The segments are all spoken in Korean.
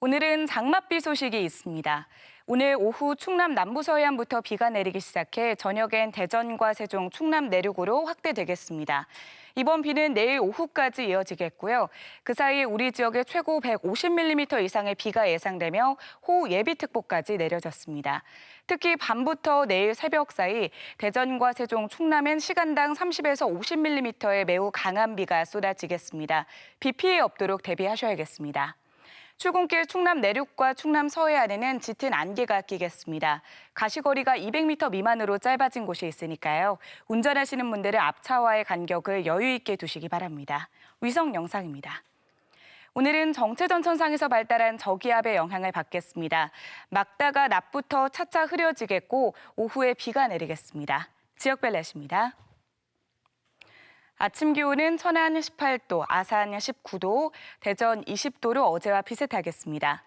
오늘은 장맛비 소식이 있습니다. 오늘 오후 충남 남부 서해안부터 비가 내리기 시작해 저녁엔 대전과 세종, 충남 내륙으로 확대되겠습니다. 이번 비는 내일 오후까지 이어지겠고요. 그 사이 우리 지역에 최고 150mm 이상의 비가 예상되며 호우 예비특보까지 내려졌습니다. 특히 밤부터 내일 새벽 사이 대전과 세종, 충남엔 시간당 30에서 50mm의 매우 강한 비가 쏟아지겠습니다. 비 피해 없도록 대비하셔야겠습니다. 출근길 충남 내륙과 충남 서해안에는 짙은 안개가 끼겠습니다. 가시거리가 200m 미만으로 짧아진 곳이 있으니까요. 운전하시는 분들은 앞차와의 간격을 여유 있게 두시기 바랍니다. 위성 영상입니다. 오늘은 정체전 천상에서 발달한 저기압의 영향을 받겠습니다. 막다가 낮부터 차차 흐려지겠고 오후에 비가 내리겠습니다. 지역별 날씨입니다. 아침 기온은 천안 18도, 아산 19도, 대전 20도로 어제와 비슷하겠습니다.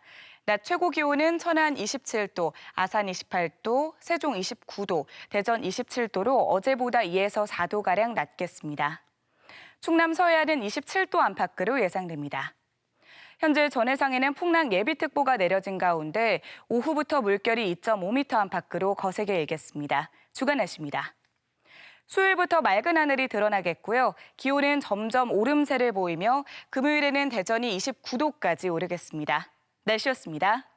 낮 최고 기온은 천안 27도, 아산 28도, 세종 29도, 대전 27도로 어제보다 2에서 4도가량 낮겠습니다. 충남 서해안은 27도 안팎으로 예상됩니다. 현재 전해상에는 풍랑 예비특보가 내려진 가운데 오후부터 물결이 2.5m 안팎으로 거세게 일겠습니다. 주간 날씨입니다. 수요일부터 맑은 하늘이 드러나겠고요. 기온은 점점 오름세를 보이며 금요일에는 대전이 29도까지 오르겠습니다. 날씨였습니다.